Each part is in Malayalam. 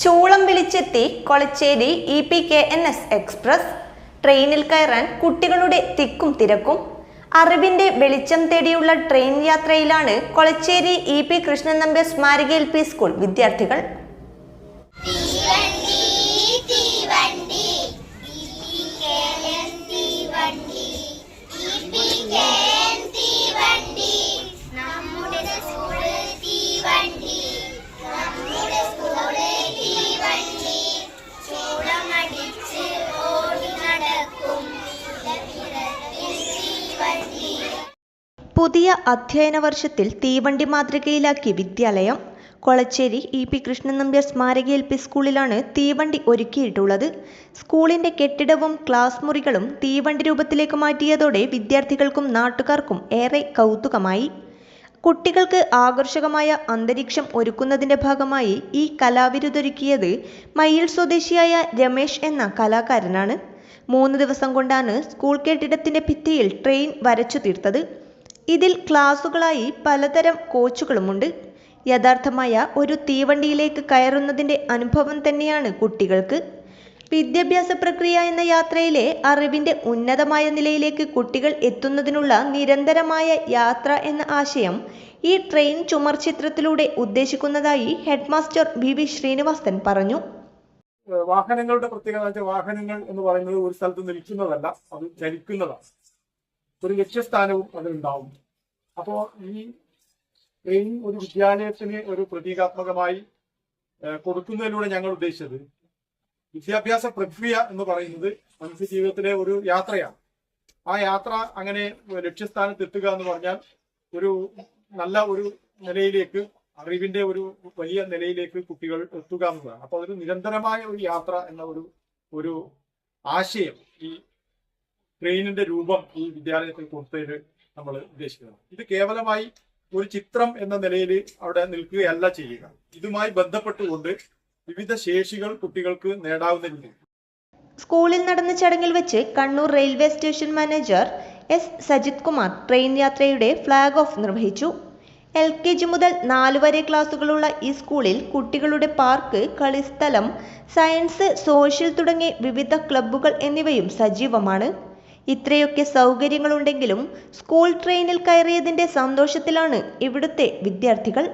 ചൂളം വിളിച്ചെത്തി Kolacheri E P K N S express. ട്രെയിനിൽ കയറാൻ കുട്ടികളുടെ തിക്കും തിരക്കും. അറിവിന്റെ വെളിച്ചം തേടിയുള്ള ട്രെയിൻ യാത്രയിലാണ് കൊളച്ചേരി ഇ പി കൃഷ്ണൻ നമ്പ്യ സ്മാരക എൽ പി സ്കൂൾ വിദ്യാർത്ഥികൾ. പുതിയ അധ്യയന വർഷത്തിൽ തീവണ്ടി മാതൃകയിലാക്കി വിദ്യാലയം. കൊളച്ചേരി ഇ പി കൃഷ്ണൻ നമ്പ്യാർ സ്മാരക എൽ പി സ്കൂളിലാണ് തീവണ്ടി ഒരുക്കിയിട്ടുള്ളത്. സ്കൂളിന്റെ കെട്ടിടവും ക്ലാസ് മുറികളും തീവണ്ടി രൂപത്തിലേക്ക് മാറ്റിയതോടെ വിദ്യാർത്ഥികൾക്കും നാട്ടുകാർക്കും ഏറെ കൗതുകമായി. കുട്ടികൾക്ക് ആകർഷകമായ അന്തരീക്ഷം ഒരുക്കുന്നതിന്റെ ഭാഗമായി ഈ കലാവിരുതൊരുക്കിയത് മയിൽ സ്വദേശിയായ രമേശ് എന്ന കലാകാരനാണ്. മൂന്ന് ദിവസം കൊണ്ടാണ് സ്കൂൾ കെട്ടിടത്തിന്റെ ഭിത്തിയിൽ ട്രെയിൻ വരച്ചു തീർത്തത് ഇതിൽ ക്ലാസുകളായി പലതരം കോച്ചുകളുമുണ്ട്. യഥാർത്ഥമായ ഒരു തീവണ്ടിയിലേക്ക് കയറുന്നതിന്റെ അനുഭവം തന്നെയാണ് കുട്ടികൾക്ക്. വിദ്യാഭ്യാസ പ്രക്രിയ എന്ന യാത്രയിലെ അറിവിന്റെ ഉന്നതമായ നിലയിലേക്ക് കുട്ടികൾ എത്തുന്നതിനുള്ള നിരന്തരമായ യാത്ര എന്ന ആശയം ഈ ട്രെയിൻ ചുമർ ചിത്രത്തിലൂടെ ഉദ്ദേശിക്കുന്നതായി ഹെഡ്മാസ്റ്റർ ബി വി ശ്രീനിവാസൻ പറഞ്ഞു. വാഹനങ്ങളുടെ പ്രത്യേകത വാഹനങ്ങൾ എന്ന് പറയുന്നത് ഒരു സ്ഥലത്ത് നിൽക്കുന്നതല്ല അത് ചലിക്കുന്നതാണ്. ഒരു ലക്ഷ്യസ്ഥാനവും അതിലുണ്ടാവും. അപ്പോ ഈ ട്രെയിൻ ഒരു വിദ്യാലയത്തിന് ഒരു പ്രതീകാത്മകമായി കൊടുക്കുന്നതിലൂടെ ഞങ്ങൾ ഉദ്ദേശിച്ചത് വിദ്യാഭ്യാസ പ്രക്രിയ എന്ന് പറയുന്നത് മനുഷ്യ ജീവിതത്തിലെ ഒരു യാത്രയാണ്. ആ യാത്ര അങ്ങനെ ലക്ഷ്യസ്ഥാനത്ത് എത്തുക എന്ന് പറഞ്ഞാൽ ഒരു നല്ല ഒരു നിലയിലേക്ക് അറിവിന്റെ ഒരു വലിയ നിലയിലേക്ക് കുട്ടികൾ എത്തുക എന്നതാണ്. അപ്പൊ അതൊരു നിരന്തരമായ ഒരു യാത്ര എന്ന ഒരു ഒരു ആശയം ഈ ട്രെയിനിന്റെ രൂപം ഈ വിദ്യാലയത്തിൽ കൊടുത്തതിന് നമ്മൾ ഉദ്ദേശിക്കുന്നത് ഇത് കേവലമായി ഒരു ചിത്രം എന്ന നിലയിൽ അവിടെ നിൽക്കുകയല്ല ചെയ്യുക. ഇതുമായി ബന്ധപ്പെട്ടുകൊണ്ട് വിവിധ ശേഷികൾ കുട്ടികൾക്ക് നേടാവുന്ന രീതിയിൽ. സ്കൂളിൽ നടന്ന ചടങ്ങിൽ വെച്ച് Kannur railway station manager S. Sajith Kumar train യാത്രയുടെ ഫ്ലാഗ് ഓഫ് നിർവഹിച്ചു. എൽ കെ ജി മുതൽ നാല് വരെ ക്ലാസ്സുകളുള്ള ഈ സ്കൂളിൽ കുട്ടികളുടെ പാർക്ക് കളിസ്ഥലം സയൻസ് സോഷ്യൽ തുടങ്ങി വിവിധ ക്ലബ്ബുകൾ എന്നിവയും സജീവമാണ്. ഇത്രയൊക്കെ സൗകര്യങ്ങളുണ്ടെങ്കിലും സ്കൂൾ ട്രെയിനിൽ കയറിയതിന്റെ സന്തോഷത്തിലാണ് ഇവിടുത്തെ വിദ്യാർത്ഥികൾ.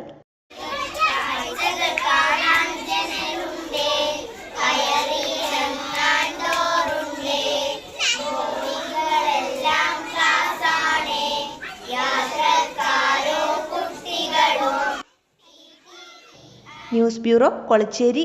News bureau Kolacheri.